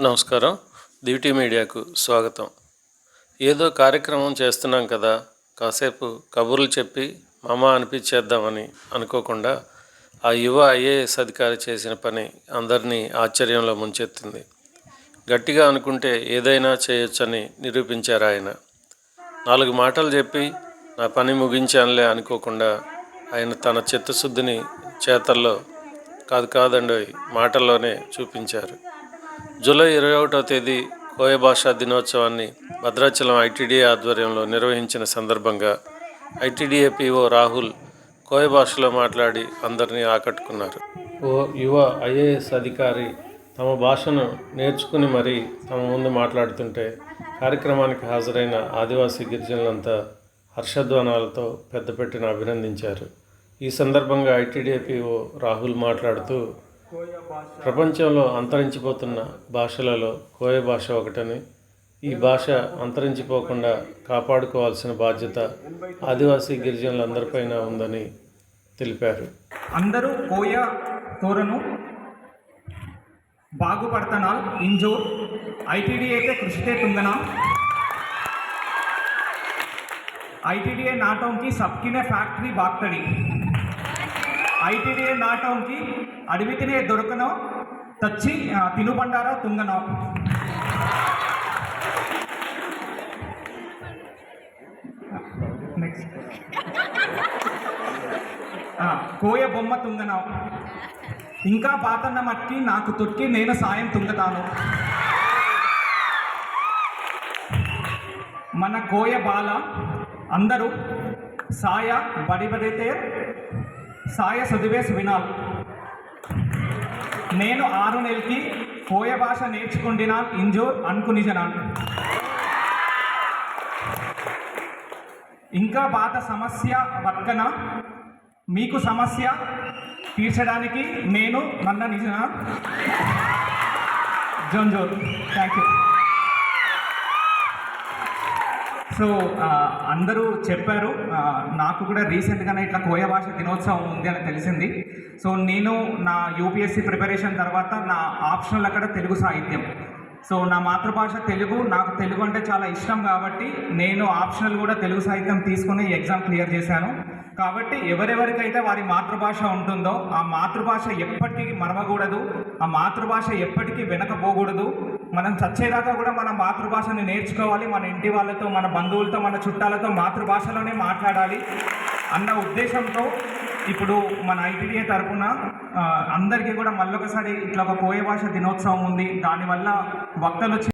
నమస్కారం. దివిటీ మీడియాకు స్వాగతం. ఏదో కార్యక్రమం చేస్తున్నాం కదా కాసేపు కబుర్లు చెప్పి మామ అనిపించేద్దామని అనుకోకుండా ఆ యువ ఐఏఎస్ అధికారి చేసిన పని అందరినీ ఆశ్చర్యంలో ముంచెత్తింది. గట్టిగా అనుకుంటే ఏదైనా చేయొచ్చని నిరూపించారు ఆయన. నాలుగు మాటలు చెప్పి నా పని ముగించానులే అనుకోకుండా ఆయన తన చిత్తశుద్ధిని చేతల్లో కాదు కాదండి మాటల్లోనే చూపించారు. జూలై ఇరవై ఒకటో తేదీ కోయ భాషా దినోత్సవాన్ని భద్రాచలం ఐటీడీఏ ఆధ్వర్యంలో నిర్వహించిన సందర్భంగా ఐటీడీఏ పిఓ రాహుల్ కోయ భాషలో మాట్లాడి అందరినీ ఆకట్టుకున్నారు. ఓ యువ ఐఏఎస్ అధికారి తమ భాషను నేర్చుకుని మరీ తమ ముందు మాట్లాడుతుంటే కార్యక్రమానికి హాజరైన ఆదివాసీ గిరిజనులంతా హర్షధ్వానాలతో పెద్దపెట్టిన అభినందించారు. ఈ సందర్భంగా ఐటీడీఏ పిఓ రాహుల్ మాట్లాడుతూ ప్రపంచంలో అంతరించిపోతున్న భాషలలో కోయ భాష ఒకటని ఈ భాష అంతరించిపోకుండా కాపాడుకోవాల్సిన బాధ్యత ఆదివాసీ గిరిజనులందరిపైన ఉందని తెలిపారు. అందరూ కోయ తోరను బాగుపడతనాల్ ఇంజోర్ ఐటీడీఏతే కృషితే తుంగనా? ఐటీడీఏ నాటంకి సబ్కినే ఫ్యాక్టరీ బాక్తడి. ఐటీడీఏ నాటంకి అడవితినే దొరకనో తచ్చి తినుబండారా తుంగనో. నెక్స్ట్ కోయ బొమ్మ తుంగనావు ఇంకా పాతన్న మట్టి నాకు తొక్కి నేను సాయం తుంగతాను. మన కోయ బాల అందరూ సాయ బడిబడితే సాయ సుదివేశ్ వినాల్. నేను ఆరు నెలకి పోయ భాష నేర్చుకుంటున్నా ఇంజోర్ అనుకునిజనాను ఇంకా పాత సమస్య పక్కన మీకు సమస్య తీర్చడానికి నేను నన్న జోన్ జోన్. థ్యాంక్ యూ సో అందరూ చెప్పారు. నాకు కూడా రీసెంట్గానే ఇట్లా కోయ భాష దినోత్సవం ఉంది అని తెలిసింది. సో నేను నా యూపీఎస్సీ ప్రిపరేషన్ తర్వాత నా ఆప్షనల్ అక్కడ తెలుగు సాహిత్యం. సో నా మాతృభాష తెలుగు నాకు తెలుగు అంటే చాలా ఇష్టం కాబట్టి నేను ఆప్షనల్ కూడా తెలుగు సాహిత్యం తీసుకుని ఎగ్జామ్ క్లియర్ చేశాను. కాబట్టి ఎవరెవరికైతే వారి మాతృభాష ఉంటుందో ఆ మాతృభాష ఎప్పటికీ మరవకూడదు. ఆ మాతృభాష ఎప్పటికీ వెనకపోకూడదు మనం చచ్చేదాకా కూడా మన మాతృభాషని నేర్చుకోవాలి మన ఇంటి వాళ్ళతో మన బంధువులతో మన చుట్టాలతో మాతృభాషలోనే మాట్లాడాలి అన్న ఉద్దేశంతో ఇప్పుడు మన ఐటీడీఏ తరఫున అందరికీ కూడా మళ్ళొకసారి ఇట్లా ఒక కోయ భాష దినోత్సవం ఉంది. దానివల్ల వక్తలు వచ్చి